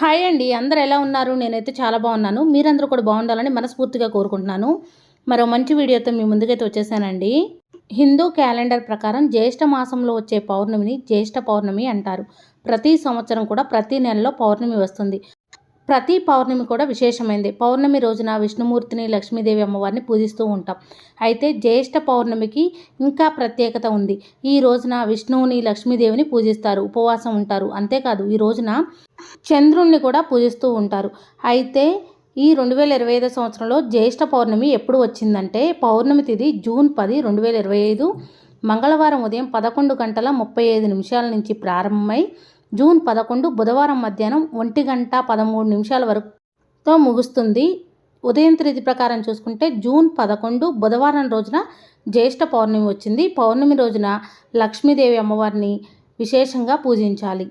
Hi అండి. అందరు ఎలా ఉన్నారు? నేనైతే చాలా బాగున్నాను. మీరందరూ కూడా బాగుండాలని మనస్ఫూర్తిగా కోరుకుంటున్నాను. మరో మంచి వీడియోతో మీ ముందుకైతే వచ్చేసానండి. హిందూ క్యాలెండర్ ప్రకారం జ్యేష్ఠ మాసంలో వచ్చే పౌర్ణమిని జ్యేష్ఠ పౌర్ణమి అంటారు. ప్రతి సంవత్సరం కూడా ప్రతి నెలలో పౌర్ణమి వస్తుంది. ప్రతి పౌర్ణమి కూడా విశేషమైంది. పౌర్ణమి రోజున విష్ణుమూర్తిని లక్ష్మీదేవి అమ్మవారిని పూజిస్తూ ఉంటాం. అయితే జ్యేష్ఠ పౌర్ణమికి ఇంకా ప్రత్యేకత ఉంది. ఈ రోజున విష్ణువుని లక్ష్మీదేవిని పూజిస్తారు ఉపవాసం ఉంటారు. అంతేకాదు ఈ రోజున చంద్రుణ్ణి కూడా పూజిస్తూ ఉంటారు. అయితే ఈ రెండు వేల ఇరవై ఐదో సంవత్సరంలో జ్యేష్ఠ పౌర్ణమి ఎప్పుడు వచ్చిందంటే పౌర్ణమి తిథి జూన్ పది రెండు వేల ఇరవై ఐదు మంగళవారం ఉదయం పదకొండు గంటల ముప్పై ఐదు నిమిషాల నుంచి ప్రారంభమై జూన్ పదకొండు బుధవారం మధ్యాహ్నం ఒంటి గంట పదమూడు నిమిషాల వరకుతో ముగుస్తుంది. ఉదయం తిథి ప్రకారం చూసుకుంటే జూన్ పదకొండు బుధవారం రోజున జ్యేష్ఠ పౌర్ణమి వచ్చింది. పౌర్ణమి రోజున లక్ష్మీదేవి అమ్మవారిని విశేషంగా పూజించాలి.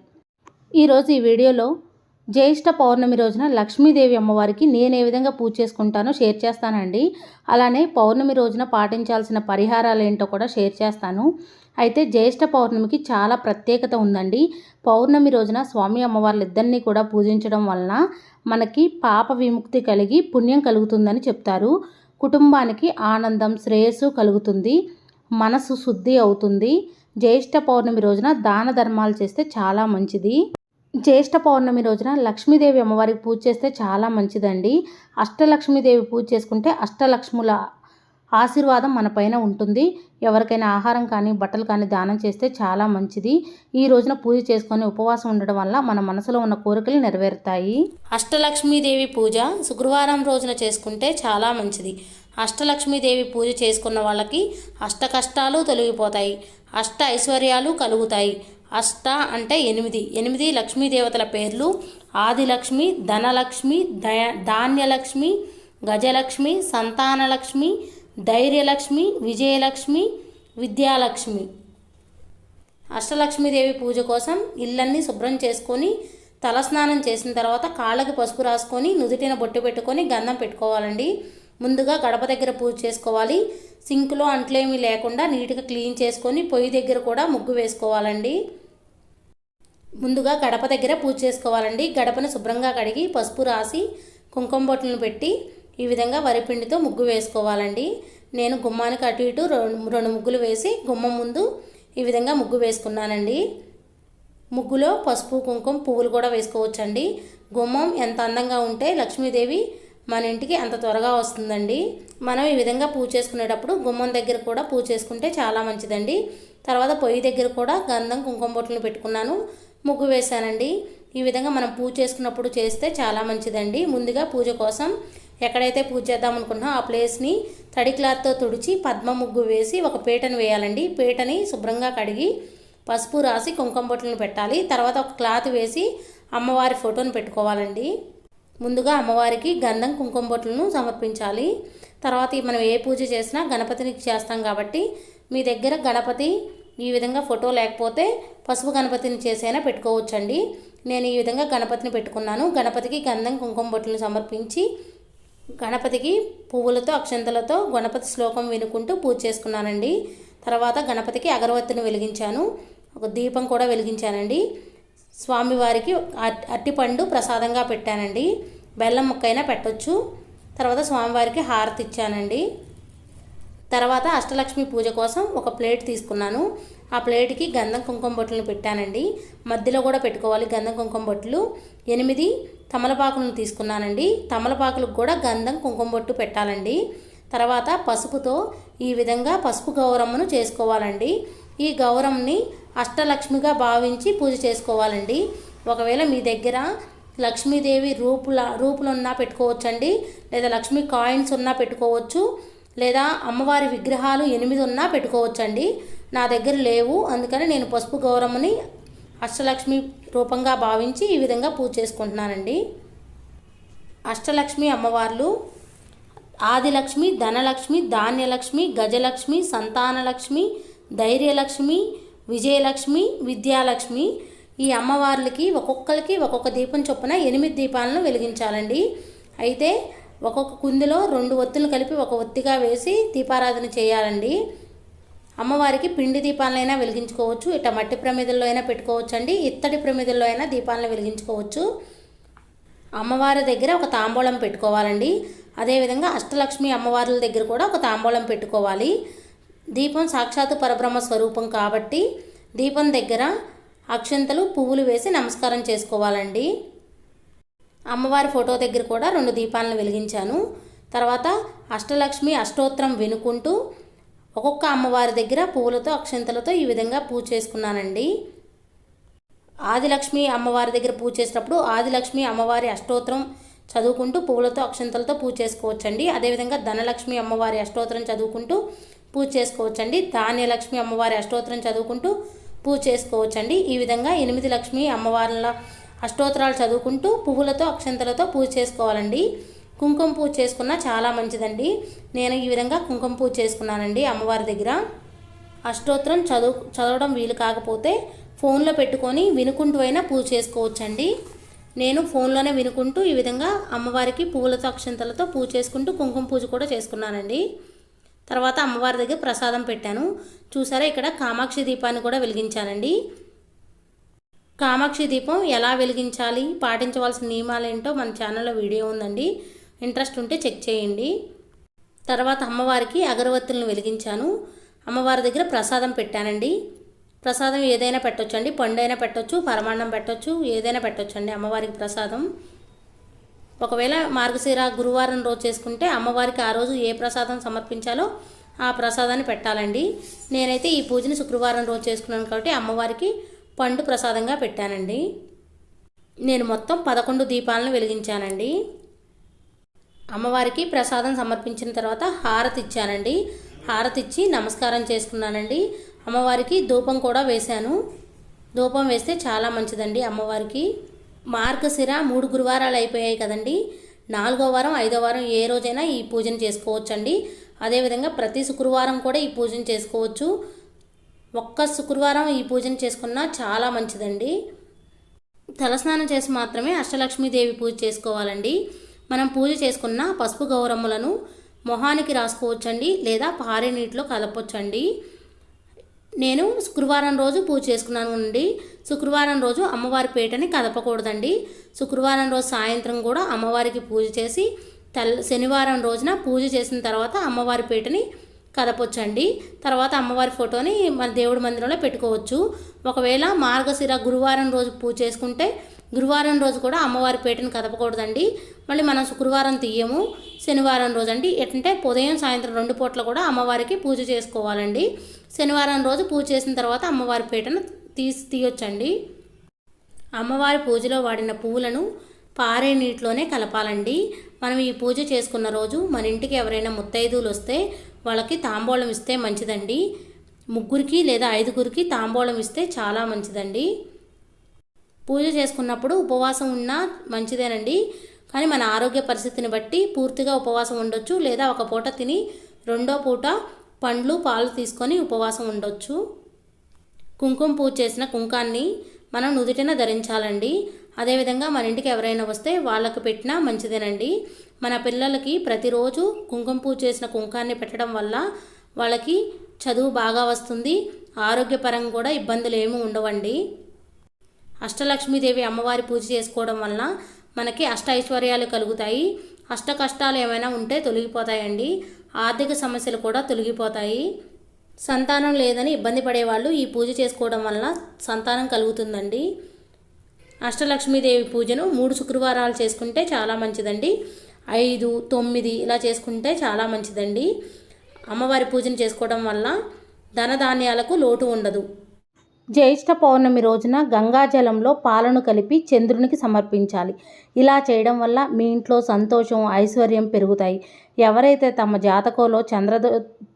ఈరోజు ఈ వీడియోలో జ్యేష్ఠ పౌర్ణమి రోజున లక్ష్మీదేవి అమ్మవారికి నేను ఏ విధంగా పూజ చేసుకుంటానో షేర్ చేస్తానండి. అలానే పౌర్ణమి రోజున పాటించాల్సిన పరిహారాలు ఏంటో కూడా షేర్ చేస్తాను. అయితే జ్యేష్ఠ పౌర్ణమికి చాలా ప్రత్యేకత ఉందండి. పౌర్ణమి రోజున స్వామి అమ్మవార్లు ఇద్దరిని కూడా పూజించడం వలన మనకి పాప విముక్తి కలిగి పుణ్యం కలుగుతుందని చెప్తారు. కుటుంబానికి ఆనందం శ్రేయస్సు కలుగుతుంది. మనసు శుద్ధి అవుతుంది. జ్యేష్ఠ పౌర్ణమి రోజున దాన ధర్మాలు చేస్తే చాలా మంచిది. జ్యేష్ఠ పౌర్ణమి రోజున లక్ష్మీదేవి అమ్మవారికి పూజ చేస్తే చాలా మంచిదండి. అష్టలక్ష్మీదేవి పూజ చేసుకుంటే అష్టలక్ష్ముల ఆశీర్వాదం మన పైన ఉంటుంది. ఎవరికైనా ఆహారం కానీ బట్టలు కానీ దానం చేస్తే చాలా మంచిది. ఈ రోజున పూజ చేసుకొని ఉపవాసం ఉండడం వల్ల మన మనసులో ఉన్న కోరికలు నెరవేరుతాయి. అష్టలక్ష్మీదేవి పూజ శుక్రవారం రోజున చేసుకుంటే చాలా మంచిది. అష్టలక్ష్మీదేవి పూజ చేసుకున్న వాళ్ళకి అష్ట కష్టాలు తొలగిపోతాయి. అష్ట ఐశ్వర్యాలు కలుగుతాయి. అష్ట అంటే ఎనిమిది. ఎనిమిది లక్ష్మీదేవతల పేర్లు ఆదిలక్ష్మి ధనలక్ష్మి దయ ధాన్యలక్ష్మి గజలక్ష్మి సంతానలక్ష్మి ధైర్యలక్ష్మి విజయలక్ష్మి విద్యాలక్ష్మి. అష్టలక్ష్మీదేవి పూజ కోసం ఇళ్ళన్నీ శుభ్రం చేసుకొని తలస్నానం చేసిన తర్వాత కాళ్ళకి పసుపు రాసుకొని నుదుటిన బొట్టు పెట్టుకొని గంధం పెట్టుకోవాలండి. ముందుగా గడప దగ్గర పూజ చేసుకోవాలి. సింక్లో అంట్లేమీ లేకుండా నీట్గా క్లీన్ చేసుకొని పొయ్యి దగ్గర కూడా ముగ్గు వేసుకోవాలండి. ముందుగా గడప దగ్గర పూజ చేసుకోవాలండి. గడపను శుభ్రంగా కడిగి పసుపు రాసి కుంకుమ బొట్లను పెట్టి ఈ విధంగా వరిపిండితో ముగ్గు వేసుకోవాలండి. నేను గుమ్మానికి అటు ఇటు రెండు రెండు ముగ్గులు వేసి గుమ్మం ముందు ఈ విధంగా ముగ్గు వేసుకున్నానండి. ముగ్గులో పసుపు కుంకుమ పువ్వులు కూడా వేసుకోవచ్చండి. గుమ్మం ఎంత అందంగా ఉంటే లక్ష్మీదేవి మన ఇంటికి అంత త్వరగా వస్తుందండి. మనం ఈ విధంగా పూజ చేసుకునేటప్పుడు గుమ్మం దగ్గర కూడా పూజ చేసుకుంటే చాలా మంచిదండి. తర్వాత పొయ్యి దగ్గర కూడా గంధం కుంకుమ బొట్లను పెట్టుకున్నాను ముగ్గు వేశానండి. ఈ విధంగా మనం పూజ చేసుకున్నప్పుడు చేస్తే చాలా మంచిదండి. ముందుగా పూజ కోసం ఎక్కడైతే పూజ చేద్దాం అనుకున్నా ఆ ప్లేస్ని తడి క్లాత్తో తుడిచి పద్మ ముగ్గు వేసి ఒక పీటను వేయాలండి. పీటని శుభ్రంగా కడిగి పసుపు రాసి కుంకుమ బొట్లను పెట్టాలి. తర్వాత ఒక క్లాత్ వేసి అమ్మవారి ఫోటోను పెట్టుకోవాలండి. ముందుగా అమ్మవారికి గంధం కుంకుమ బొట్లను సమర్పించాలి. తర్వాత మనం ఏ పూజ చేసినా గణపతిని చేస్తాం కాబట్టి మీ దగ్గర గణపతి ఈ విధంగా ఫోటో లేకపోతే పసుపు గణపతిని చేసైనా పెట్టుకోవచ్చండి. నేను ఈ విధంగా గణపతిని పెట్టుకున్నాను. గణపతికి గంధం కుంకుమ బొట్లను సమర్పించి గణపతికి పువ్వులతో అక్షంతలతో గణపతి శ్లోకం వినుకుంటూ పూజ చేసుకున్నానండి. తర్వాత గణపతికి అగరవత్తిని వెలిగించాను. ఒక దీపం కూడా వెలిగించానండి. స్వామివారికి అట్టిపండు ప్రసాదంగా పెట్టానండి. బెల్లం ముక్కైనా పెట్టొచ్చు. తర్వాత స్వామివారికి హారతి ఇచ్చానండి. తర్వాత అష్టలక్ష్మి పూజ కోసం ఒక ప్లేట్ తీసుకున్నాను. ఆ ప్లేట్కి గంధం కుంకుమ బొట్టులను పెట్టానండి. మధ్యలో కూడా పెట్టుకోవాలి గంధం కుంకుమ బొట్లు. ఎనిమిది తమలపాకులను తీసుకున్నానండి. తమలపాకులకు కూడా గంధం కుంకుమ బొట్టు పెట్టాలండి. తర్వాత పసుపుతో ఈ విధంగా పసుపు గౌరమ్మను చేసుకోవాలండి. ఈ గౌరమ్మని అష్టలక్ష్మిగా భావించి పూజ చేసుకోవాలండి. ఒకవేళ మీ దగ్గర లక్ష్మీదేవి రూపుల రూపులున్నా పెట్టుకోవచ్చండి. లేదా లక్ష్మీ కాయిన్స్ ఉన్నా పెట్టుకోవచ్చు. లేదా అమ్మవారి విగ్రహాలు ఎనిమిది ఉన్నా పెట్టుకోవచ్చండి. నా దగ్గర లేవు. అందుకని నేను పసుపు గౌరమ్మని అష్టలక్ష్మి రూపంగా భావించి ఈ విధంగా పూజ చేసుకుంటున్నానండి. అష్టలక్ష్మి అమ్మవార్లు ఆదిలక్ష్మి ధనలక్ష్మి ధాన్యలక్ష్మి గజలక్ష్మి సంతానలక్ష్మి ధైర్యలక్ష్మి విజయలక్ష్మి విద్యాలక్ష్మి. ఈ అమ్మవార్లకి ఒక్కొక్కరికి ఒక్కొక్క దీపం చొప్పున ఎనిమిది దీపాలను వెలిగించాలండి. అయితే ఒక్కొక్క కుందిలో రెండు ఒత్తులు కలిపి ఒక ఒత్తిగా వేసి దీపారాధన చేయాలండి. అమ్మవారికి పిండి దీపాలనైనా వెలిగించుకోవచ్చు. ఇట్లా మట్టి ప్రమిదల్లో అయినా పెట్టుకోవచ్చు అండి ఇత్తడి ప్రమిదల్లో అయినా దీపాలను వెలిగించుకోవచ్చు. అమ్మవారి దగ్గర ఒక తాంబూలం పెట్టుకోవాలండి. అదేవిధంగా అష్టలక్ష్మి అమ్మవార్ల దగ్గర కూడా ఒక తాంబూలం పెట్టుకోవాలి. దీపం సాక్షాత్తు పరబ్రహ్మ స్వరూపం కాబట్టి దీపం దగ్గర అక్షంతలు పువ్వులు వేసి నమస్కారం చేసుకోవాలండి. అమ్మవారి ఫోటో దగ్గర కూడా రెండు దీపాలను వెలిగించాను. తర్వాత అష్టలక్ష్మి అష్టోత్తరం వినుకుంటూ ఒక్కొక్క అమ్మవారి దగ్గర పువ్వులతో అక్షంతలతో ఈ విధంగా పూజ చేసుకున్నానండి. ఆదిలక్ష్మి అమ్మవారి దగ్గర పూజ చేసేటప్పుడు ఆదిలక్ష్మి అమ్మవారి అష్టోత్తరం చదువుకుంటూ పువ్వులతో అక్షంతలతో పూజ చేసుకోవచ్చండి. అదేవిధంగా ధనలక్ష్మి అమ్మవారి అష్టోత్తరం చదువుకుంటూ పూజ చేసుకోవచ్చండి. ధాన్యలక్ష్మి అమ్మవారి అష్టోత్తరం చదువుకుంటూ పూజ చేసుకోవచ్చండి. ఈ విధంగా ఎనిమిది లక్ష్మి అమ్మవార్ల అష్టోత్తరాలు చదువుకుంటూ పువ్వులతో అక్షంతలతో పూజ చేసుకోవాలండి. కుంకుమ పూజ చేసుకున్నా చాలా మంచిదండి. నేను ఈ విధంగా కుంకుమ పూజ చేసుకున్నానండి అమ్మవారి దగ్గర. అష్టోత్తరం చదువు చదవడం వీలు కాకపోతే ఫోన్లో పెట్టుకొని వినుకుంటూ అయినా పూజ చేసుకోవచ్చండి. నేను ఫోన్లోనే వినుకుంటూ ఈ విధంగా అమ్మవారికి పువ్వులతో అక్షంతలతో పూజ చేసుకుంటూ కుంకుమ పూజ కూడా చేసుకున్నానండి. తర్వాత అమ్మవారి దగ్గర ప్రసాదం పెట్టాను. చూసారా ఇక్కడ కామాక్షి దీపాన్ని కూడా వెలిగించానండి. కామాక్షి దీపం ఎలా వెలిగించాలి పాటించవలసిన నియమాలు ఏంటో మన ఛానల్లో వీడియో ఉందండి. ఇంట్రెస్ట్ ఉంటే చెక్ చేయండి. తర్వాత అమ్మవారికి అగరవత్తులను వెలిగించాను. అమ్మవారి దగ్గర ప్రసాదం పెట్టానండి. ప్రసాదం ఏదైనా పెట్టొచ్చు అండి పండు అయినా పెట్టొచ్చు పరమాన్నం పెట్టొచ్చు ఏదైనా పెట్టొచ్చు అండి అమ్మవారికి ప్రసాదం. ఒకవేళ మార్గశిర గురువారం రోజు చేసుకుంటే అమ్మవారికి ఆ రోజు ఏ ప్రసాదం సమర్పించాలో ఆ ప్రసాదాన్ని పెట్టాలండి. నేనైతే ఈ పూజని శుక్రవారం రోజు చేసుకున్నాను కాబట్టి అమ్మవారికి పండు ప్రసాదంగా పెట్టానండి. నేను మొత్తం పదకొండు దీపాలను వెలిగించానండి. అమ్మవారికి ప్రసాదం సమర్పించిన తర్వాత హారతి ఇచ్చానండి. హారతి ఇచ్చి నమస్కారం చేసుకున్నానండి. అమ్మవారికి ధూపం కూడా వేశాను. ధూపం వేస్తే చాలా మంచిదండి అమ్మవారికి. మార్గశిర మూడు గురువారాలు అయిపోయాయి కదండి. నాలుగో వారం ఐదో వారం ఏ రోజైనా ఈ పూజను చేసుకోవచ్చండి. అదేవిధంగా ప్రతి శుక్రవారం కూడా ఈ పూజను చేసుకోవచ్చు. ఒక్క శుక్రవారం ఈ పూజను చేసుకున్నా చాలా మంచిదండి. తలస్నానం చేసి మాత్రమే అష్టలక్ష్మీదేవి పూజ చేసుకోవాలండి. మనం పూజ చేసుకున్న పసుపు గౌరమ్మలను మొహానికి రాసుకోవచ్చండి లేదా పారే నీటిలో కలపొచ్చండి. నేను శుక్రవారం రోజు పూజ చేసుకున్నాను అండి. శుక్రవారం రోజు అమ్మవారి పీటని కదపకూడదండి. శుక్రవారం రోజు సాయంత్రం కూడా అమ్మవారికి పూజ చేసి తెల్ల శనివారం రోజున పూజ చేసిన తర్వాత అమ్మవారి పీటని కదపొచ్చండి. తర్వాత అమ్మవారి ఫోటోని మన దేవుడి మందిరంలో పెట్టుకోవచ్చు. ఒకవేళ మార్గశిర గురువారం రోజు పూజ చేసుకుంటే గురువారం రోజు కూడా అమ్మవారి పేటను కదపకూడదండి. మళ్ళీ మనం శుక్రవారం తీయము శనివారం రోజు అండి ఎట్లంటే ఉదయం సాయంత్రం రెండు పూట్ల కూడా అమ్మవారికి పూజ చేసుకోవాలండి. శనివారం రోజు పూజ చేసిన తర్వాత అమ్మవారి పీటను తీసి తీయొచ్చండి. అమ్మవారి పూజలో వాడిన పువ్వులను పారే నీటిలోనే కలపాలండి. మనం ఈ పూజ చేసుకున్న రోజు మన ఇంటికి ఎవరైనా ముత్తైదువులు వస్తే వాళ్ళకి తాంబూలం ఇస్తే మంచిదండి. ముగ్గురికి లేదా ఐదుగురికి తాంబూలం ఇస్తే చాలా మంచిదండి. పూజ చేసుకున్నప్పుడు ఉపవాసం ఉన్నా మంచిదేనండి. కానీ మన ఆరోగ్య పరిస్థితిని బట్టి పూర్తిగా ఉపవాసం ఉండొచ్చు లేదా ఒక పూట తిని రెండో పూట పండ్లు పాలు తీసుకొని ఉపవాసం ఉండొచ్చు. కుంకుమ పూజ చేసిన కుంకాన్ని మనం నుదుటిన ధరించాలండి. అదేవిధంగా మన ఇంటికి ఎవరైనా వస్తే వాళ్ళకు పెట్టినా మంచిదేనండి. మన పిల్లలకి ప్రతిరోజు కుంకుమ పూజ చేసిన కుంకాన్ని పెట్టడం వల్ల వాళ్ళకి చదువు బాగా వస్తుంది. ఆరోగ్యపరంగా కూడా ఇబ్బందులు ఏమీ ఉండవండి. అష్టలక్ష్మీదేవి అమ్మవారి పూజ చేసుకోవడం వలన మనకి అష్ట ఐశ్వర్యాలు కలుగుతాయి. అష్ట కష్టాలు ఏమైనా ఉంటే తొలగిపోతాయండి. ఆర్థిక సమస్యలు కూడా తొలగిపోతాయి. సంతానం లేదని ఇబ్బంది పడేవాళ్ళు ఈ పూజ చేసుకోవడం వలన సంతానం కలుగుతుందండి. అష్టలక్ష్మీదేవి పూజను మూడు శుక్రవారాలు చేసుకుంటే చాలా మంచిదండి. ఐదు తొమ్మిది ఇలా చేసుకుంటే చాలా మంచిదండి. అమ్మవారి పూజను చేసుకోవడం వల్ల ధనధాన్యాలకు లోటు ఉండదు. జ్యేష్ఠ పౌర్ణమి రోజున గంగాజలంలో పాలను కలిపి చంద్రునికి సమర్పించాలి. ఇలా చేయడం వల్ల మీ ఇంట్లో సంతోషం ఐశ్వర్యం పెరుగుతాయి. ఎవరైతే తమ జాతకంలో చంద్రదో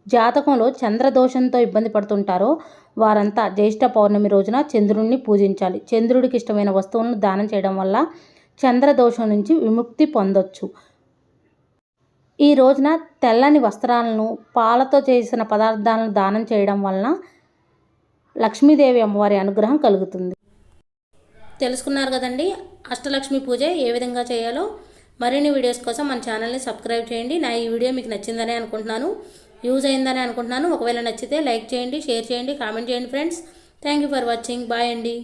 జాతకంలో చంద్రదోషంతో ఇబ్బంది పడుతుంటారో వారంతా జ్యేష్ఠ పౌర్ణమి రోజున చంద్రుడిని పూజించాలి. చంద్రుడికి ఇష్టమైన వస్తువులను దానం చేయడం వల్ల చంద్రదోషం నుంచి విముక్తి పొందొచ్చు. ఈ రోజున తెల్లని వస్త్రాలను పాలతో చేసిన పదార్థాలను దానం చేయడం వలన లక్ష్మీదేవి అమ్మవారి అనుగ్రహం కలుగుతుంది. తెలుసుకున్నారు కదండి అష్టలక్ష్మి పూజ ఏ విధంగా చేయాలో మరిన్ని వీడియోస్ కోసం మన ఛానల్ని సబ్స్క్రైబ్ చేయండి. నా ఈ వీడియో మీకు నచ్చిందని అనుకుంటున్నాను యూజ్ అయిందని అనుకుంటున్నాను. ఒకవేళ నచ్చితే లైక్ చేయండి షేర్ చేయండి కామెంట్ చేయండి friends. Thank you for watching. Bye అండి.